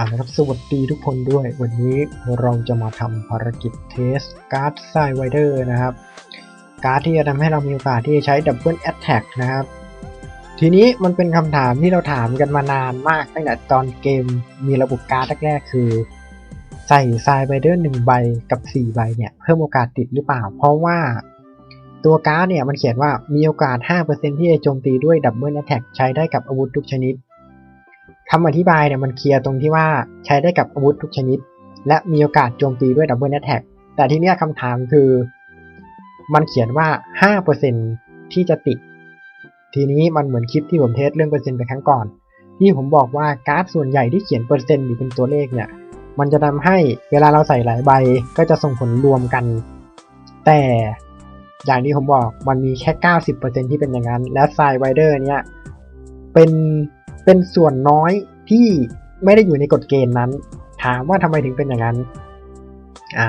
อ่าครับสวัสดีทุกคนด้วย วันนี้เราจะมาทำภารกิจเทสการ์ดไซไวเดอร์นะครับ การ์ดที่จะทำให้เรามีโอกาสที่จะใช้ดับเบิลแอตแทกนะครับ ทีนี้มันเป็นคำถามที่เราถามกันมานานมากตั้งแต่ตอนเกมมีระบบการ์ดแรกๆคือ ใส่ไซไวเดอร์หนึ่งใบกับ 4 ใบเนี่ย เพิ่มโอกาสติดหรือเปล่า เพราะว่าตัวการ์ดเนี่ยมันเขียนว่ามีโอกาส 5%ที่จะโจมตีด้วยดับเบิลแอตแทกใช้ได้กับอาวุธทุกชนิด คำอธิบายเนี่ยมันเคลียร์ตรงที่ว่าใช้ได้กับอาวุธทุกชนิด และมีโอกาสโจมตีด้วยดับเบิลแอตแทกแต่ที่เนี้ยคำถามคือ มันเขียนว่า 5%ที่จะติด ทีนี้มันเหมือนคลิปที่ผมเทสเรื่องเปอร์เซ็นต์ไปครั้งก่อน ที่ผมบอกว่าการ์ดส่วนใหญ่ที่เขียนเปอร์เซ็นต์หรือเป็นตัวเลขเนี่ยมันจะทำให้เวลาเราใส่หลายใบก็จะส่งผลรวมกัน แต่อย่างที่ผมบอกมันมีแค่ 90%ที่เป็นอย่างนั้น และไซไวเดอร์เนี่ยเป็น เป็นส่วนน้อยที่ไม่ได้อยู่ในกฎเกณฑ์นั้น ถามว่าทำไมถึงเป็นอย่างนั้นอะ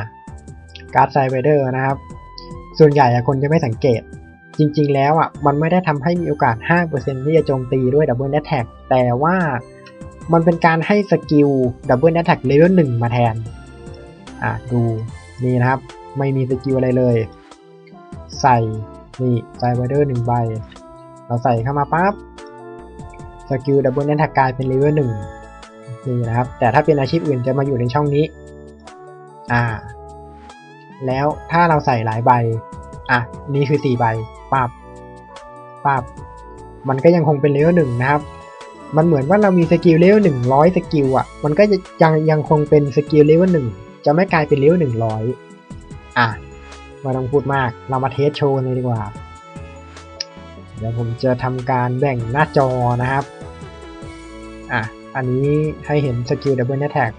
การ์ดไซไวเดอร์นะครับ ส่วนใหญ่คนจะไม่สังเกต จริงๆ แล้วอะมันไม่ได้ทำให้มีโอกาส 5%ที่จะโจมตีด้วยดับเบิลแอตแทกแต่ว่ามันเป็นการให้สกิลดับเบิลแอตแทกเลเวล1มาแทน อะดูนี่นะครับ ไม่มีสกิลอะไรเลย ใส่นี่ไซไวเดอร์หนึ่งใบ เราใส่เข้ามาปั๊บ สกิลดับเบิลแอตแทกกลายเป็นเลเวลหนึ่งนี่นะครับ แต่ถ้าเป็นอาชีพอื่นจะมาอยู่ในช่องนี้ อ่า แล้วถ้าเราใส่หลายใบ อะ นี่คือสี่ใบปับปับมันก็ยังคงเป็นเลเวลหนึ่งนะครับ มันเหมือนว่าเรามีสกิลเลเวลหนึ่งร้อยสกิลอะ มันก็ยังยังคงเป็นสกิลเลเวลหนึ่งจะไม่กลายเป็นเลเวลหนึ่งร้อยอะไมาต้องพูดมาก เรามาเทสโชว์เลยดีกว่า เดี๋ยวผมจะทำการแบ่งหน้าจอนะครับ อะ อันนี้ให้เห็นสกิลดับเบิลแท็ก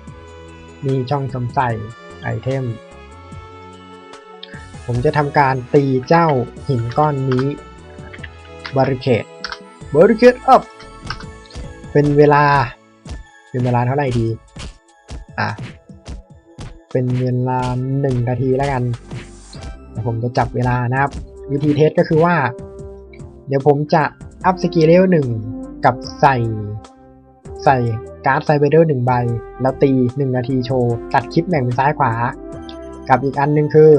มีช่องสมใส่ไอเทม ผมจะทำการตีเจ้าหินก้อนนี้บริเคดบริเคดอัพเป็นเวลา เป็นเวลาเท่าไหร่ดี อะ เป็นเวลาหนึ่งนาทีแล้วกันผมจะจับเวลานะครับ วิธีเทสก็คือว่า เดี๋ยวผมจะอัพสกิลเลเวลหนึ่งกับใส่ ใส่การ์ดไซเบเดอร์หนึ่งใบ แล้วตีหนึ่งนาทีโชว์ ตัดคลิปแบ่งเป็นซ้ายขวา กับอีกอันหนึงคือ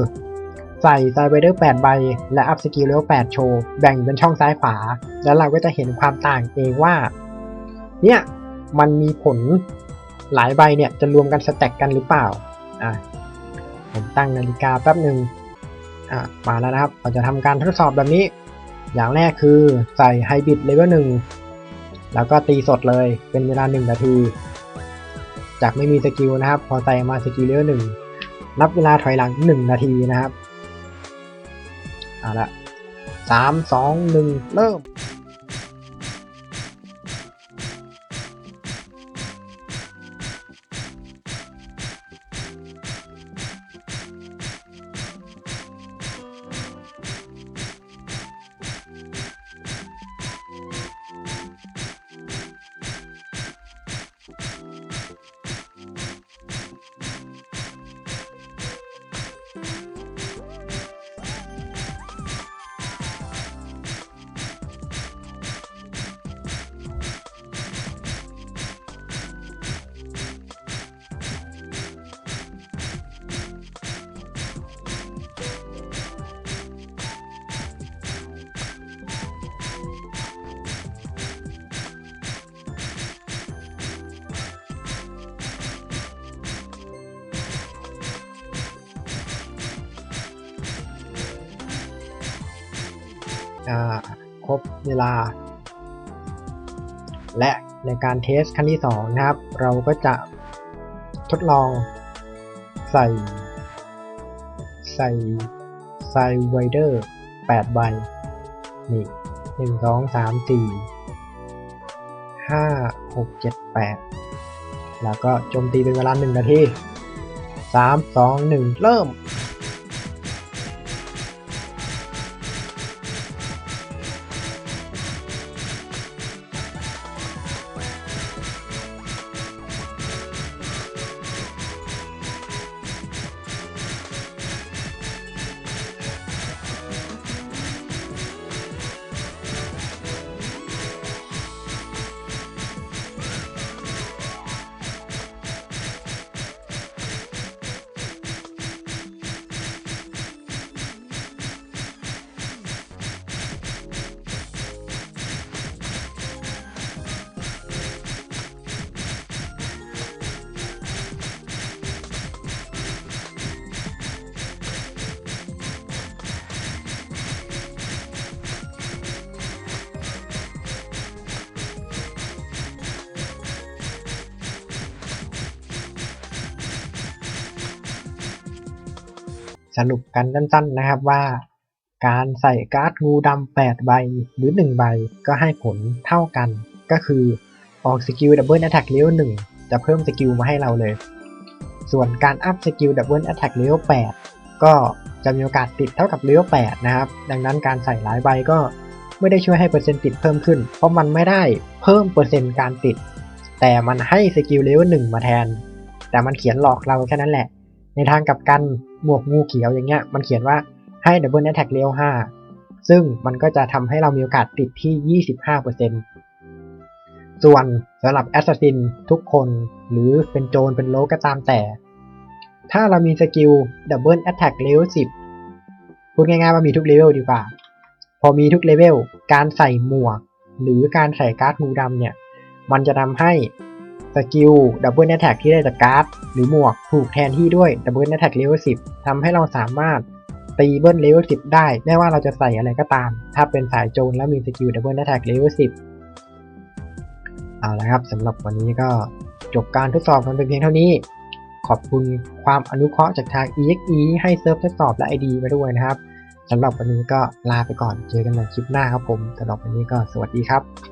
ใส่ไซเบเดอร์8ใบ และอัพสกิลเลเวล8โชว์ แบ่งเป็นช่องซ้ายขวา แล้วเราก็จะเห็นความต่างเองว่า เนี่ย มันมีผลหลายใบเนี่ยจะรวมกันสแต็กกันหรือเปล่า อะ ผมตั้งนาฬิกาแป๊บหนึ่งอะ มาแล้วนะครับ เราจะทำการทดสอบแบบนี้ อย่างแรกคือใส่ไฮบริดเลเวลหนึ่ง แล้วก็ตีสดเลยเป็นเวลา 1 นาที จากไม่มีสกิลนะครับ พอใส่มาสกิลเลเวลหนึ่งนับเวลาถอยหลัง 1 นาทีนะครับเอาละสามสองหนึ่งเริ่ม ครบเวลา และในการเทสขั้นที่2นะครับ เราก็จะทดลองใส่ ใส่ไซไวเดอร์8ใบ นี่หนึ่งสองสามสี่ห้าหกเจ็ดแปดแล้วก็โจมตีเป็นเวลาหนึ่งนาทีสามสองหนึ่งเริ่ม สรุปกันสั้นๆนะครับว่า การใส่การ์ดงูดำ8ใบหรือ 1 ใบก็ให้ผลเท่ากัน ก็คือออกสกิลดับเบิลแอตแทกเลเวล1จะเพิ่มสกิลมาให้เราเลย ส่วนการอัพสกิลดับเบิลแอตแทกเลเวล8ก็จะมีโอกาสติดเท่ากับเลเวล8นะครับ ดังนั้นการใส่หลายใบก็ไม่ได้ช่วยให้เปอร์เซ็นต์ติดเพิ่มขึ้น เพราะมันไม่ได้เพิ่มเปอร์เซ็นต์การติด แต่มันให้สกิลเลเวล1มาแทน แต่มันเขียนหลอกเราแค่นั้นแหละ ในทางกลับกันหมวกงูเขียวอย่างเงี้ยมันเขียนว่าให้ดับเบิลแอตแทกเลเวล5ซึ่งมันก็จะทำให้เรามีโอกาสติดที่ 25%ส่วนสำหรับแอสซัสซินทุกคนหรือเป็นโจรเป็นโลก็ตามแต่ ถ้าเรามีสกิลดับเบิลแอตแทกเลเวล10 พูดง่ายๆว่ามีทุกเลเวลดีกว่า พอมีทุกเลเวลการใส่หมวก หรือการใส่การ์ดงูดำเนี่ย มันจะทำให้ สกิลดับเบิลแอตแทกที่ได้จากการ์ดหรือหมวกถูกแทนที่ด้วยดับเบิลแอตแทกเลเวล10ทำให้เราสามารถตีเบิลเลเวล10ได้ไม่ว่าเราจะใส่อะไรก็ตาม ถ้าเป็นสายโจรแล้วมีสกิลดับเบิลแอตแทกเลเวล10เอาละครับสำหรับวันนี้ก็จบการทดสอบกันเป็นเพียงเท่านี้ ขอบคุณความอนุเคราะห์จากทาง EXE ให้เซิร์ฟทดสอบและ ID มาด้วยนะครับสำหรับวันนี้ก็ลาไปก่อนเจอกันใหม่คลิปหน้าครับผมสำหรับวันนี้ก็สวัสดีครับ